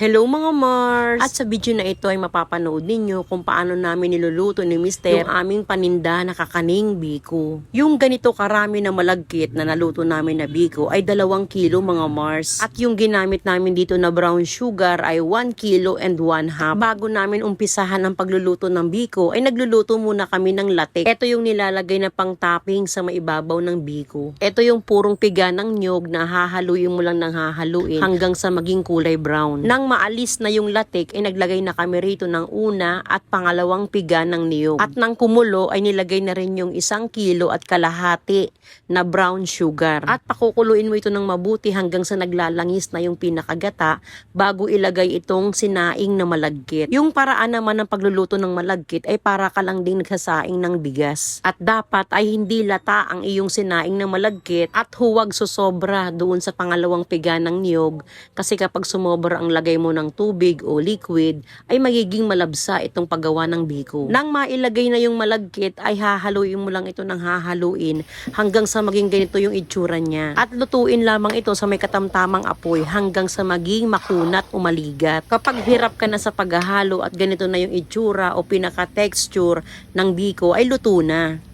Hello mga Mars! At sa video na ito ay mapapanood ninyo kung paano namin niluluto ni Mister yung aming paninda na kakaning biko. Yung ganito karami na malagkit na naluto namin na biko ay dalawang kilo mga Mars. At yung ginamit namin dito na brown sugar ay 1 kilo and 1 half. Bago namin umpisahan ang pagluluto ng biko ay nagluluto muna kami ng latik. Ito yung nilalagay na pang topping sa maibabaw ng biko. Ito yung purong piga ng nyog na hahaluin mo lang ng hahaluin hanggang sa maging kulay brown. Nang maalis na yung latik, ay naglagay na kami rito ng una at pangalawang piga ng niyog. At nang kumulo, ay nilagay na rin yung isang kilo at kalahati na brown sugar. At pakukuluin mo ito ng mabuti hanggang sa naglalangis na yung pinakagata bago ilagay itong sinaing na malagkit. Yung paraan naman ng pagluluto ng malagkit ay para ka lang din nagsasaing ng bigas. At dapat ay hindi lata ang iyong sinaing na malagkit at huwag susobra doon sa pangalawang piga ng niyog kasi kapag sumobra ang lagay mo ng tubig o liquid ay magiging malabsa itong paggawa ng biko. Nang mailagay na yung malagkit ay hahaluin mo lang ito ng hahaluin hanggang sa maging ganito yung itsura niya. At lutuin lamang ito sa may katamtamang apoy hanggang sa maging makunat o maligat. Kapag hirap ka na sa paghahalo at ganito na yung itsura o pinaka-texture ng biko ay luto na.